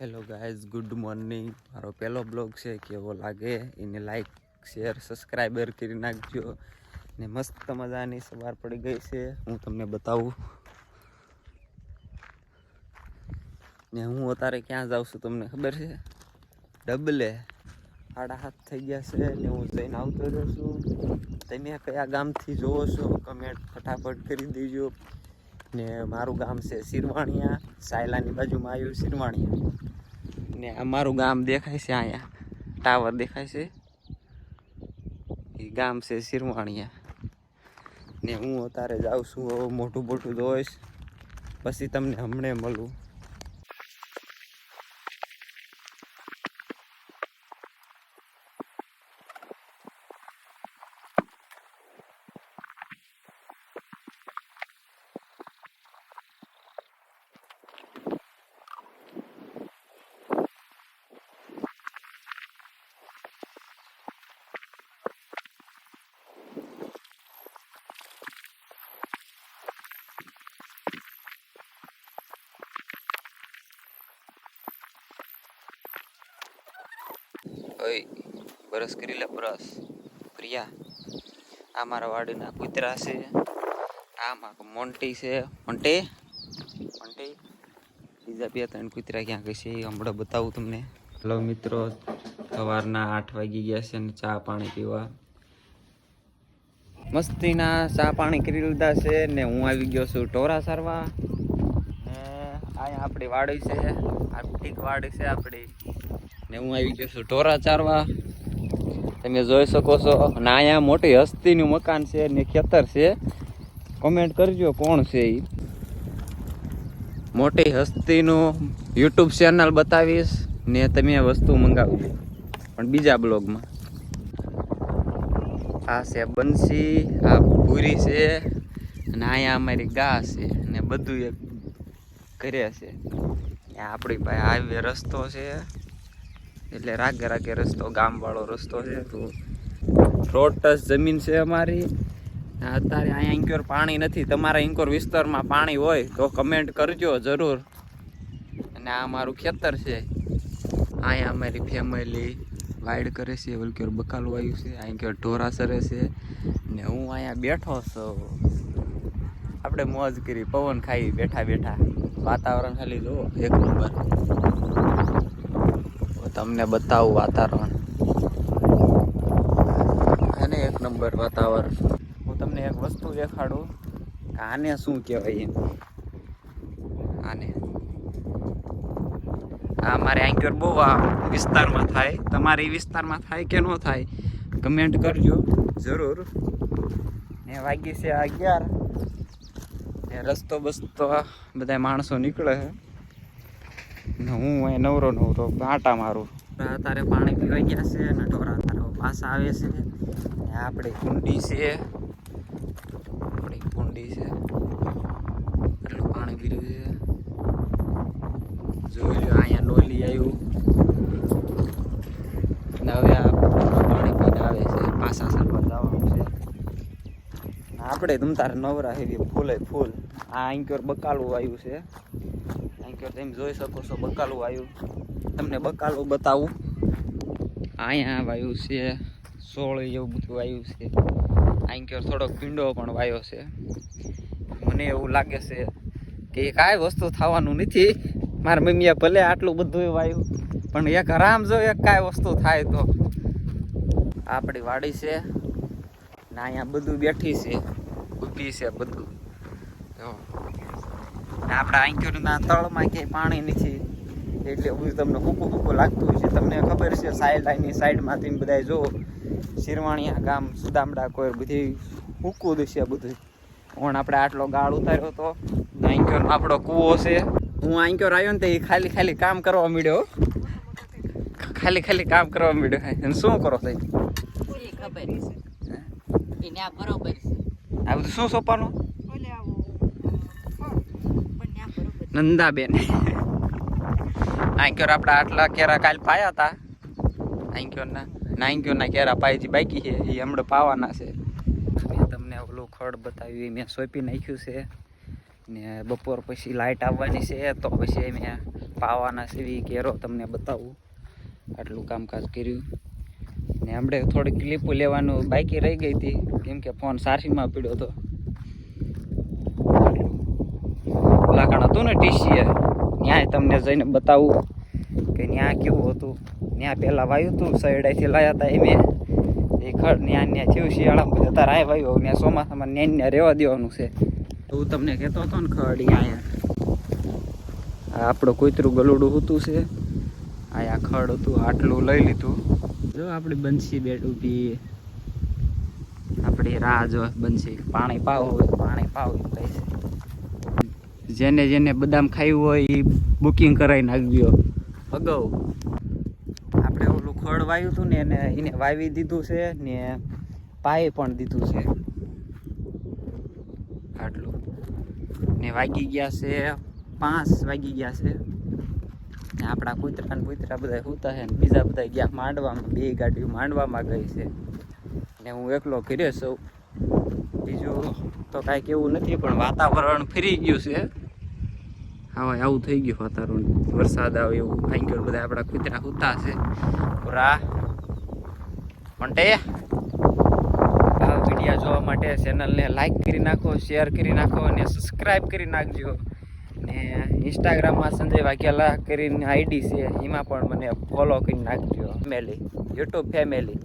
Hello guys good morning મારો પહેલો blog છે, કેવો લાગે એને લાઈક શેર સબસ્ક્રાઈબર કરી નાખજો. ને મસ્ત મજાની સવાર પડી ગઈ છે, હું તમને બતાવું. ને હું અત્યારે ક્યાં જાઉં છું તમને ખબર છે? ડબલે આડા હાથ થઈ ગયા છે ને હું જઈને આવતો રહ્યો છું. તમે કયા ગામથી જોવો છો કમેન્ટ ફટાફટ કરી દેજો. ને મારું ગામ છે સિરવાણિયા સાયલાની બાજુમાં આવ્યું સિરવાણિયા ને અમારું ગામ દેખાય છે અહીંયા. ટાવર દેખાય છે. એ ગામ છે સિરવાણિયા ને હું અત્યારે જાઉં છું મોટું મોટું જોઈશ. પછી તમને હમણે મળું. ઓય બરસ કરી લે, બરસ. પ્રિયા, આ મારા વાડીના કૂતરા છે. આ મારા મોન્ટી છે. મોન્ટે મોન્ટી બીજા બે ત્રણ કૂતરા ક્યાં છે હમણાં બતાવું તમને. હલો મિત્રો, સવારના આઠ વાગી ગયા છે અને ચા પાણી પીવા. મસ્તીના ચા પાણી કરી લીધા છે ને હું આવી ગયો છું ટોરા સારવા. ને અહીંયા આપણી વાડી છે. આ ઠીક વાડી છે આપણી. ને હું આવી ગયો છું ટોરા ચારવા. તમે જોઈ શકો છો, ના અહીંયા મોટી હસ્તીનું મકાન છે ને ખેતર છે. કોમેન્ટ કરજો કોણ છે એ મોટી હસ્તીનું યુટ્યુબ ચેનલ બતાવીશ ને તમે વસ્તુ મંગાવજો પણ બીજા બ્લોગમાં. આ છે બંસી, આ ભૂરી છે, અને અહીંયા અમારી ગા છે, ને બધું એક કરે છે. આપણી પાસે હાઈવે રસ્તો છે. એટલે રાગે રાગે રસ્તો, ગામવાળો રસ્તો છે તો રોડ જમીન છે અમારી. અત્યારે અહીંયા ઇન્ક્યોર પાણી નથી. તમારા ઇન્કોર વિસ્તારમાં પાણી હોય તો કમેન્ટ કરજો જરૂર. અને આ અમારું ખેતર છે. અહીંયા અમારી ફેમિલી વાઇડ કરે છે ઓલક્યોર બકાલું આવ્યું છે અહીં ક્યોર ઢોરા સરે છે. ને હું અહીંયા બેઠો છું. આપણે મોજ કરી, પવન ખાઈ બેઠા બેઠા. વાતાવરણ ખાલી જુઓ, એક નંબર. તમને બતાવું વાતાવરણ. અને એક નંબર વાતાવરણ. હું તમને એક વસ્તુ દેખાડું. આને શું કહેવાય એમ? આને. આ મારે એન્કર બહુ આ વિસ્તારમાં થાય. તમારી વિસ્તારમાં થાય કે ન થાય કમેન્ટ કરજો, જરૂર. ને વાગી છે અગિયાર. રસ્તો બસ્તો બધા માણસો નીકળે છે. ને હું અહીંયા નવરો નવરો આટા મારું અત્યારે પાણી પીવાઈ ગયા છે અને ઢોરા તારા પાછા આવે છે. ને આપણી કુંડી છે. આપણી કુંડી છે. એટલું પાણી પીરું છે? જોઈ લો અહીંયા ડોલી આવ્યું. ને હવે આ આવે છે. પાસા સરવા જવાનું છે. આપણે તમ તારે નવરા હેવી ફૂલે ફૂલ. આ આંક્યોર બકાલું આવ્યું છે. આંક્યોર તમે જોઈ શકો છો બકાલું આવ્યું તમને બકાલું બતાવું. અહીંયા વાયુ છે, સોળ એવું બધું વાયુ છે. આંક્યોર થોડોક પીંડો પણ વાયો છે. મને એવું લાગે છે કે કાંઈ વસ્તુ થવાનું નથી. મારા મમ્મીએ ભલે આટલું બધું વાયું, પણ એક આરામ જો એક કાંઈ વસ્તુ થાય તો. આપણી વાડી છે, ને અહીંયા બધું બેઠી છે, ઊભી છે બધું. આપણા આંક્યુરના તળમાં ક્યાંય પાણી નથી. એટલે બધું તમને ફૂકું ફૂકું લાગતું હોય છે. તમને ખબર છે સાઈડ લાઈનની સાઈડમાંથી બધા જો શિરવાણિયા ગામ સુદામડા કોઈ બધી હૂકું દશે બધું પણ આપણે આટલો ગાળ ઉતાર્યો હતો આંક્યોનો આપણો કૂવો છે. હું આંક્યોર આવ્યો ને તો એ ખાલી ખાલી કામ કરવા મળ્યો ખાલી ખાલી કામ કરવા મળ્યો અને શું કરો થઈ ખબર છે. આ બધું શું સોંપવાનું ઓલે આવું બંને આ બરોબર નંદાબેન. આંક્યોર આપણા આટલા કેરા કાલ પાયા હતા આંક્યોરના નાંક્યોરના કેરા પાયજી બાકી છે. એ હમણાં પાવાના છે. મેં તમને ઓલું ખડ બતાવ્યું એ મેં સોંપી નાખ્યું છે. ને બપોર પછી લાઇટ આવવાની છે, તો પછી મેં પાવાના છે. એ કેરો તમને બતાવું. આટલું કામકાજ કર્યું. ને હમણાં થોડી ક્લિપો લેવાનું બાકી રહી ગઈ હતી. કેમ કે ફોન સારીમાં પીડ્યો હતો. ઓલાકણ હતું ને ટીસીએ, ન્યાય તમને જઈને બતાવું કે ન્યા કેવું હતું. ત્યાં પહેલાં વાયું હતું સૈડાઈથી લાયા હતા એમે. એ ખડ ન્યા ન્યા થયું, શિયાળામાં જતા રાય વાયું. ત્યાં ચોમાસામાં ન્યા ન્યા રહેવા દેવાનું છે. હું તમને કહેતો હતો ને ખડ અહીંયા આપણું કૂતરું ગલુડું હતું છે. અહીંયા ખડ હતું, આટલું લઈ લીધું. જો આપણી બંસી બેટ ઊભી. આપણી રાહ જો બંસી. પાણી પાવ પાણી પાવ કહે છે. જેને જેને બદામ ખાયું હોય એ બુકિંગ કરાવી નાખજો. અગાઉ. આપણે ઓલું ખડ વાવ્યું હતું ને એને એને વાવી દીધું છે ને પાએ પણ દીધું છે. આટલું. ને વાગી ગયા છે પાંચ, વાગી ગયા છે. ને આપણા કૂતરા ને કૂતરા બધા સૂતા છે ને બીજા બધા ગયા માંડવામાં, બે ગાડીઓ માંડવામાં ગઈ છે. ને હું એકલો કર્યો છું બીજું તો કાંઈક એવું નથી, પણ વાતાવરણ ફરી ગયું છે. હા આવું થઈ ગયું વાતાવરણ. વરસાદ આવે એવું ગયું બધા આપણા કૂતરા સૂતા છે. પૂરા. મંટે વીડિયો જોવા માટે ચેનલને લાઈક કરી નાખો શેર કરી નાખો અને સબસ્ક્રાઈબ કરી નાખજો. ને ઇન્સ્ટાગ્રામમાં સંજય વાઘેલા કરીને આઈડી છે, એમાં પણ મને ફોલો કરી નાખજો. Family YouTube family